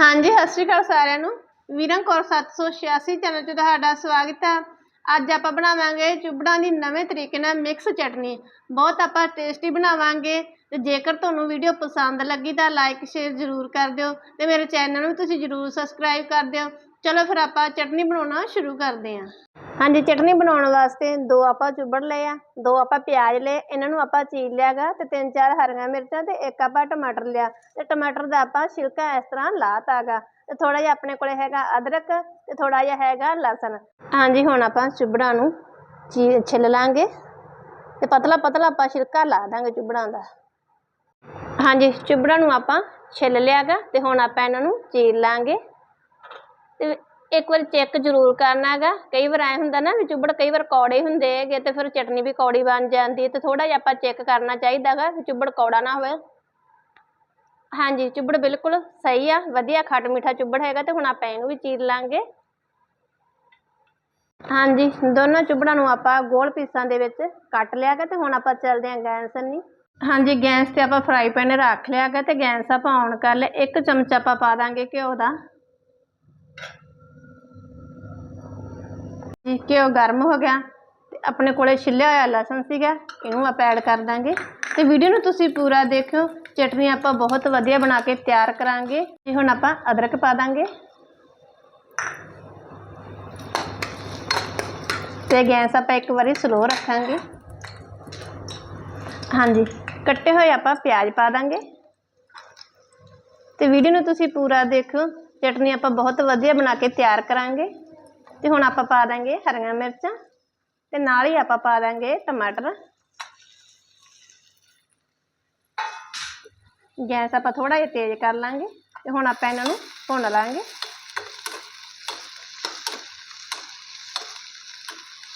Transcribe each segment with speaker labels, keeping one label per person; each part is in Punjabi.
Speaker 1: ਹਾਂਜੀ, ਸਤਿ ਸ਼੍ਰੀ ਅਕਾਲ ਸਾਰਿਆਂ ਨੂੰ। ਵੀਰਾਂ ਕੌਰ 786 ਚੈਨਲ 'ਤੇ ਤੁਹਾਡਾ ਸਵਾਗਤ ਹੈ ਅੱਜ ਆਪਾਂ ਬਣਾਵਾਂਗੇ ਚੁੱਬੜਾਂ ਦੀ ਨਵੇਂ ਤਰੀਕੇ ਨਾਲ ਮਿਕਸ ਚਟਨੀ। ਬਹੁਤ ਆਪਾਂ ਟੇਸਟੀ ਬਣਾਵਾਂਗੇ ਤੇ ਜੇਕਰ ਤੁਹਾਨੂੰ ਵੀਡੀਓ ਪਸੰਦ ਲੱਗੀ ਤਾਂ ਲਾਈਕ ਸ਼ੇਅਰ ਜ਼ਰੂਰ ਕਰ ਦਿਓ ਤੇ ਮੇਰੇ ਚੈਨਲ ਨੂੰ ਤੁਸੀਂ ਜ਼ਰੂਰ ਸਬਸਕ੍ਰਾਈਬ ਕਰ ਦਿਓ। ਚਲੋ ਫਿਰ ਆਪਾਂ ਚਟਨੀ ਬਣਾਉਣਾ ਸ਼ੁਰੂ ਕਰਦੇ ਹਾਂ। ਹਾਂਜੀ, ਚਟਨੀ ਬਣਾਉਣ ਵਾਸਤੇ ਦੋ ਆਪਾਂ ਚੁੱਬੜ ਲਏ ਆ, ਦੋ ਆਪਾਂ ਪਿਆਜ਼ ਲਏ, ਇਹਨਾਂ ਨੂੰ ਆਪਾਂ ਚੀਰ ਲਿਆਗਾ ਤੇ ਤਿੰਨ ਚਾਰ ਹਰੀਆਂ ਮਿਰਚਾਂ ਤੇ ਇੱਕ ਆਪਾਂ ਟਮਾਟਰ ਲਿਆ। ਤੇ ਟਮਾਟਰ ਦਾ ਆਪਾਂ ਛਿਲਕਾ ਇਸ ਤਰ੍ਹਾਂ ਲਾਤਾਗਾ ਤੇ ਥੋੜਾ ਜਿਹਾ ਆਪਣੇ ਕੋਲੇ ਹੈਗਾ ਅਦਰਕ ਤੇ ਥੋੜਾ ਜਿਹਾ ਹੈਗਾ ਲਸਣ। ਹਾਂਜੀ, ਹੁਣ ਆਪਾਂ ਚੁੱਬੜਾਂ ਨੂੰ ਚੀ ਛਿੱਲ ਲਾਂਗੇ ਤੇ ਪਤਲਾ ਪਤਲਾ ਆਪਾਂ ਛਿਲਕਾ ਲਾ ਦਾਂਗੇ ਚੁੱਬੜਾਂ ਦਾ। ਹਾਂਜੀ, ਚੁੱਬੜਾਂ ਨੂੰ ਆਪਾਂ ਛਿੱਲ ਲਿਆਗਾ ਤੇ ਹੁਣ ਆਪਾਂ ਇਹਨਾਂ ਨੂੰ ਚੀਰ ਲਾਂਗੇ। ਤੇ ਇੱਕ ਵਾਰ ਚੈੱਕ ਜ਼ਰੂਰ ਕਰਨਾ ਹੈਗਾ ਕਈ ਵਾਰ ਐ ਹੁੰਦਾ ਨਾ ਵੀ ਚੁੱਬੜ ਕਈ ਵਾਰ ਕੌੜੇ ਹੁੰਦੇ ਹੈਗੇ ਤੇ ਫਿਰ ਚਟਨੀ ਵੀ ਕੌੜੀ ਬਣ ਜਾਂਦੀ ਹੈ ਤੇ ਥੋੜਾ ਜਿਹਾ ਆਪਾਂ ਚੈੱਕ ਕਰਨਾ ਚਾਹੀਦਾ ਹੈਗਾ ਵੀ ਚੁੱਬੜ ਕੌੜਾ ਨਾ ਹੋਵੇ। ਹਾਂਜੀ ਚੁੱਬੜ ਬਿਲਕੁਲ ਸਹੀ ਆ, ਵਧੀਆ ਖੱਟ ਮਿੱਠਾ ਚੁੱਬੜ ਹੈਗਾ ਤੇ ਹੁਣ ਆਪਾਂ ਇਹਨੂੰ ਵੀ ਚੀਰ ਲਾਂਗੇ। ਹਾਂਜੀ, ਦੋਨੋਂ ਚੁੱਬੜਾਂ ਨੂੰ ਆਪਾਂ ਗੋਲ ਪੀਸਾਂ ਦੇ ਵਿੱਚ ਕੱਟ ਲਿਆ ਗਾ ਤੇ ਹੁਣ ਆਪਾਂ ਚੱਲਦੇ ਹਾਂ ਗੈਸ ਨਹੀਂ ਹਾਂਜੀ, ਗੈਸ ਤੇ ਆਪਾਂ ਫਰਾਈ ਪੈਨ ਰੱਖ ਲਿਆ ਗਾ ਤੇ ਗੈਸ ਆਪਾਂ ਔਨ ਕਰ ਲਿਆ। ਇੱਕ ਚਮਚ ਆਪਾਂ ਪਾ ਦਾਂਗੇ ਘਿਓ ਦਾ। ਜੀ ਘਿਓ ਗਰਮ ਹੋ ਗਿਆ ਤੇ ਆਪਣੇ ਕੋਲੇ ਛਿੱਲਿਆ ਹੋਇਆ ਲਸਣ ਸੀਗਾ, ਇਹਨੂੰ ਆਪਾਂ ਐਡ ਕਰ ਦਾਂਗੇ। ਤੇ ਵੀਡੀਓ ਨੂੰ ਤੁਸੀਂ ਪੂਰਾ ਦੇਖਿਓ ਚਟਨੀ ਆਪਾਂ ਬਹੁਤ ਵਧੀਆ ਬਣਾ ਕੇ ਤਿਆਰ ਕਰਾਂਗੇ। ਤੇ ਹੁਣ ਆਪਾਂ ਅਦਰਕ ਪਾ ਦਾਂਗੇ। ਤੇ ਗੈਸ ਆਪਾਂ ਇੱਕ ਵਾਰੀ ਸਲੋ ਰੱਖਾਂਗੇ। ਹਾਂਜੀ, ਕੱਟੇ ਹੋਏ ਆਪਾਂ ਪਿਆਜ਼ ਪਾ ਦਾਂਗੇ। ਤੇ ਵੀਡੀਓ ਨੂੰ ਤੁਸੀਂ ਪੂਰਾ ਦੇਖਿਓ, ਚਟਨੀ ਆਪਾਂ ਬਹੁਤ ਵਧੀਆ ਬਣਾ ਕੇ ਤਿਆਰ ਕਰਾਂਗੇ। ਤੇ ਹੁਣ ਆਪਾਂ ਪਾ ਦਾਂਗੇ ਹਰੀਆਂ ਮਿਰਚਾਂ ਤੇ ਨਾਲ ਹੀ ਆਪਾਂ ਪਾ ਦਾਂਗੇ ਟਮਾਟਰ। ਗੈਸ ਆਪਾਂ ਥੋੜਾ ਜਿਹਾ ਤੇਜ਼ ਕਰ ਲਾਂਗੇ ਤੇ ਹੁਣ ਆਪਾਂ ਇਹਨਾਂ ਨੂੰ ਭੁੰਨ ਲਾਂਗੇ।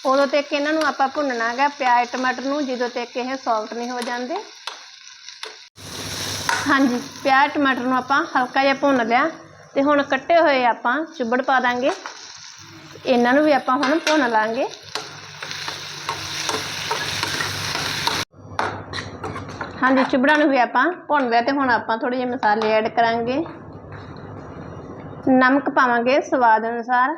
Speaker 1: ਉਦੋਂ ਤੱਕ ਇਹਨਾਂ ਨੂੰ ਆਪਾਂ ਭੁੰਨਣਾ ਹੈਗਾ ਪਿਆਜ਼, ਟਮਾਟਰ ਨੂੰ, ਜਦੋਂ ਤੱਕ ਇਹ ਸੌਫਟ ਨਹੀਂ ਹੋ ਜਾਂਦੇ। ਹਾਂਜੀ, ਪਿਆਜ਼, ਟਮਾਟਰ ਨੂੰ ਆਪਾਂ ਹਲਕਾ ਜਿਹਾ ਭੁੰਨ ਲਿਆ ਤੇ ਹੁਣ ਕੱਟੇ ਹੋਏ ਆਪਾਂ ਚੁੱਬੜ ਪਾ ਦਾਂਗੇ। ਇਹਨਾਂ ਨੂੰ ਵੀ ਆਪਾਂ ਹੁਣ ਭੁੰਨ ਲਾਂਗੇ। ਹਾਂਜੀ, ਚੁੱਬੜਾਂ ਨੂੰ ਵੀ ਆਪਾਂ ਭੁੰਨ ਲਿਆ ਤੇ ਹੁਣ ਆਪਾਂ ਥੋੜੇ ਜਿਹੇ ਮਸਾਲੇ ਐਡ ਕਰਾਂਗੇ। ਨਮਕ ਪਾਵਾਂਗੇ ਸਵਾਦ ਅਨੁਸਾਰ।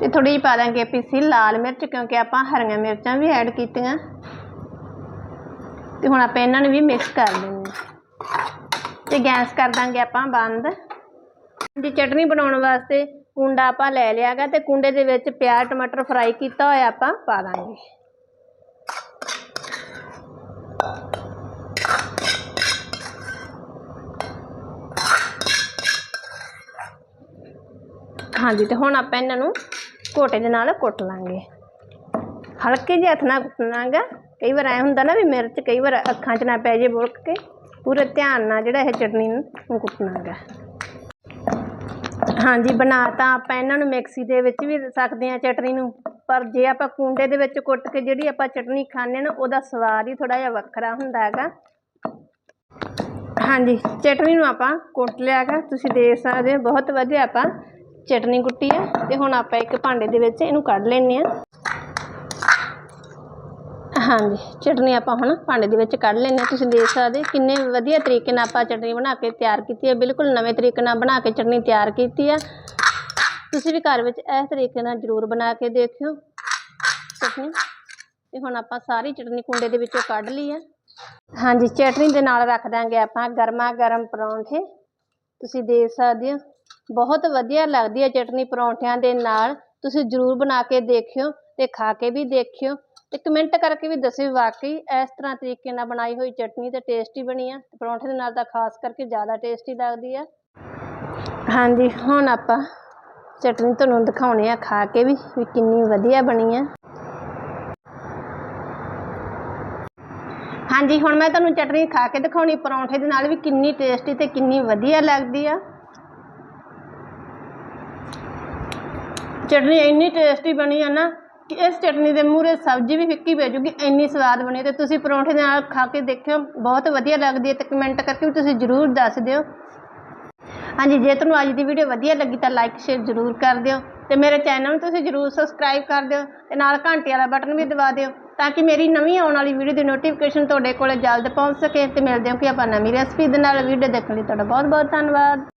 Speaker 1: ਤੇ ਥੋੜੀ ਜਿਹੀ ਪਾ ਦਾਂਗੇ ਪੀਸੀ ਲਾਲ ਮਿਰਚ, ਕਿਉਂਕਿ ਆਪਾਂ ਹਰੀਆਂ ਮਿਰਚਾਂ ਵੀ ਐਡ ਕੀਤੀਆਂ। ਤੇ ਹੁਣ ਆਪਾਂ ਇਹਨਾਂ ਨੂੰ ਵੀ ਮਿਕਸ ਕਰ ਦਿੰਦੇ ਤੇ ਗੈਸ ਕਰ ਦਾਂਗੇ ਆਪਾਂ ਬੰਦ। ਜੀ ਚਟਨੀ ਬਣਾਉਣ ਵਾਸਤੇ ਕੁੰਡਾ ਆਪਾਂ ਲੈ ਲਿਆਗਾ ਤੇ ਕੁੰਡੇ ਦੇ ਵਿੱਚ ਪਿਆਜ਼, ਟਮਾਟਰ ਫਰਾਈ ਕੀਤਾ ਹੋਇਆ ਆਪਾਂ ਪਾ ਦਾਂਗੇ। ਹਾਂਜੀ, ਤੇ ਹੁਣ ਆਪਾਂ ਇਹਨਾਂ ਨੂੰ ਘੋਟੇ ਦੇ ਨਾਲ ਕੁੱਟ ਲਾਂਗੇ। ਹਲਕੇ ਜਿਹੇ ਹੱਥ ਨਾਲ ਕੁੱਟਣਾਗਾ ਕਈ ਵਾਰ ਐ ਹੁੰਦਾ ਨਾ ਵੀ ਮਿਰਚ ਕਈ ਵਾਰ ਅੱਖਾਂ 'ਚ ਨਾ ਪੈ ਜੇ ਬੁਲਕ ਕੇ। ਪੂਰੇ ਧਿਆਨ ਨਾਲ ਜਿਹੜਾ ਇਹ ਚਟਨੀ ਨੂੰ ਕੁੱਟਣਾ ਹੈਗਾ। ਹਾਂਜੀ, ਬਣਾ ਤਾਂ ਆਪਾਂ ਇਹਨਾਂ ਨੂੰ ਮਿਕਸੀ ਦੇ ਵਿੱਚ ਵੀ ਸਕਦੇ ਹਾਂ ਚਟਨੀ ਨੂੰ, ਪਰ ਜੇ ਆਪਾਂ ਕੁੰਡੇ ਦੇ ਵਿੱਚ ਕੁੱਟ ਕੇ ਜਿਹੜੀ ਆਪਾਂ ਚਟਨੀ ਖਾਂਦੇ ਨਾ, ਉਹਦਾ ਸਵਾਦ ਹੀ ਥੋੜਾ ਜਿਹਾ ਵੱਖਰਾ ਹੁੰਦਾ ਹੈਗਾ। ਹਾਂਜੀ, ਚਟਨੀ ਨੂੰ ਆਪਾਂ ਕੁੱਟ ਲਿਆ ਹੈਗਾ। ਤੁਸੀਂ ਦੇਖ ਸਕਦੇ ਹੋ, ਬਹੁਤ ਵਧੀਆ ਆਪਾਂ ਚਟਨੀ ਕੁੱਟੀ ਹੈ। ਤੇ ਹੁਣ ਆਪਾਂ ਇੱਕ ਭਾਂਡੇ ਦੇ ਵਿੱਚ ਇਹਨੂੰ ਕੱਢ ਲੈਂਦੇ ਆ ਹਾਂਜੀ, ਚਟਨੀ ਆਪਾਂ ਹੁਣ ਭਾਂਡੇ ਦੇ ਵਿੱਚ ਕੱਢ ਲੈਂਦੇ ਹਾਂ। ਤੁਸੀਂ ਦੇਖ ਸਕਦੇ ਕਿੰਨੇ ਵਧੀਆ ਤਰੀਕੇ ਨਾਲ ਆਪਾਂ ਚਟਨੀ ਬਣਾ ਕੇ ਤਿਆਰ ਕੀਤੀ ਹੈ। ਬਿਲਕੁਲ ਨਵੇਂ ਤਰੀਕੇ ਨਾਲ ਬਣਾ ਕੇ ਚਟਨੀ ਤਿਆਰ ਕੀਤੀ ਹੈ। ਤੁਸੀਂ ਵੀ ਘਰ ਵਿੱਚ ਇਸ ਤਰੀਕੇ ਨਾਲ ਜ਼ਰੂਰ ਬਣਾ ਕੇ ਦੇਖਿਓ। ਚਟਨੀ। ਤੇ ਹੁਣ ਆਪਾਂ ਸਾਰੀ ਚਟਨੀ ਕੁੰਡੇ ਦੇ ਵਿੱਚੋਂ ਕੱਢ ਲਈ ਆ ਹਾਂਜੀ, ਚਟਨੀ ਦੇ ਨਾਲ ਰੱਖ ਦਾਂਗੇ ਆਪਾਂ ਗਰਮਾ ਗਰਮ ਪਰੌਂਠੇ। ਤੁਸੀਂ ਦੇਖ ਸਕਦੇ ਹੋ, ਬਹੁਤ ਵਧੀਆ ਲੱਗਦੀ ਹੈ ਚਟਨੀ ਪਰੌਂਠਿਆਂ ਦੇ ਨਾਲ। ਤੁਸੀਂ ਜ਼ਰੂਰ ਬਣਾ ਕੇ ਦੇਖਿਓ ਤੇ ਖਾ ਕੇ ਵੀ ਦੇਖਿਓ। ਤੇ ਕਮੈਂਟ ਕਰਕੇ ਵੀ ਦੱਸਿਓ ਵਾਕਈ ਇਸ ਤਰ੍ਹਾਂ ਤਰੀਕੇ ਨਾਲ ਬਣਾਈ ਹੋਈ ਚਟਨੀ ਤੇ ਟੇਸਟੀ ਬਣੀ ਆ ਪਰੌਂਠੇ ਦੇ ਨਾਲ ਤਾਂ ਖਾਸ ਕਰਕੇ ਜ਼ਿਆਦਾ ਟੇਸਟੀ ਲੱਗਦੀ ਆ। ਹਾਂਜੀ, ਹੁਣ ਆਪਾਂ ਚਟਨੀ ਤੁਹਾਨੂੰ ਦਿਖਾਉਣੇ ਆ ਖਾ ਕੇ ਵੀ ਵੀ ਕਿੰਨੀ ਵਧੀਆ ਬਣੀ ਆ। ਹਾਂਜੀ, ਹੁਣ ਮੈਂ ਤੁਹਾਨੂੰ ਚਟਨੀ ਖਾ ਕੇ ਦਿਖਾਉਣੀ, ਪਰੌਂਠੇ ਦੇ ਨਾਲ ਵੀ ਕਿੰਨੀ ਟੇਸਟੀ ਤੇ ਕਿੰਨੀ ਵਧੀਆ ਲੱਗਦੀ ਆ। ਚਟਨੀ ਇੰਨੀ ਟੇਸਟੀ ਬਣੀ ਆ ਨਾ ਕਿ ਇਸ ਚਟਨੀ ਦੇ ਮੂਹਰੇ ਸਬਜ਼ੀ ਵੀ ਫਿੱਕੀ ਪੈ ਜੂਗੀ, ਇੰਨੀ ਸਵਾਦ ਬਣੀ ਤੇ ਤੁਸੀਂ ਪਰੌਂਠੇ ਦੇ ਨਾਲ ਖਾ ਕੇ ਦੇਖਿਓ, ਬਹੁਤ ਵਧੀਆ ਲੱਗਦੀ ਹੈ, ਤੇ ਕਮੈਂਟ ਕਰਕੇ ਵੀ ਤੁਸੀਂ ਜ਼ਰੂਰ ਦੱਸ ਦਿਓ। ਹਾਂਜੀ, ਜੇ ਤੁਹਾਨੂੰ ਅੱਜ ਦੀ ਵੀਡੀਓ ਵਧੀਆ ਲੱਗੀ ਤਾਂ ਲਾਈਕ ਸ਼ੇਅਰ ਜ਼ਰੂਰ ਕਰ ਦਿਓ, ਤੇ ਮੇਰੇ ਚੈਨਲ ਨੂੰ ਤੁਸੀਂ ਜ਼ਰੂਰ ਸਬਸਕ੍ਰਾਈਬ ਕਰ ਦਿਓ, ਤੇ ਨਾਲ ਘੰਟੀ ਵਾਲਾ ਬਟਨ ਵੀ ਦਬਾ ਦਿਓ, ਤਾਂ ਕਿ ਮੇਰੀ ਨਵੀਂ ਆਉਣ ਵਾਲੀ ਵੀਡੀਓ ਦੀ ਨੋਟੀਫਿਕੇਸ਼ਨ ਤੁਹਾਡੇ ਕੋਲ ਜਲਦ ਪਹੁੰਚ ਸਕੇ, ਤੇ ਮਿਲਦੇ ਹਾਂ ਕਿ ਆਪਾਂ ਨਵੀਂ ਰੈਸਪੀ ਦੇ ਨਾਲ ਵੀਡੀਓ ਦੇਖਣ ਲਈ। ਤੁਹਾਡਾ ਬਹੁਤ ਬਹੁਤ ਧੰਨਵਾਦ।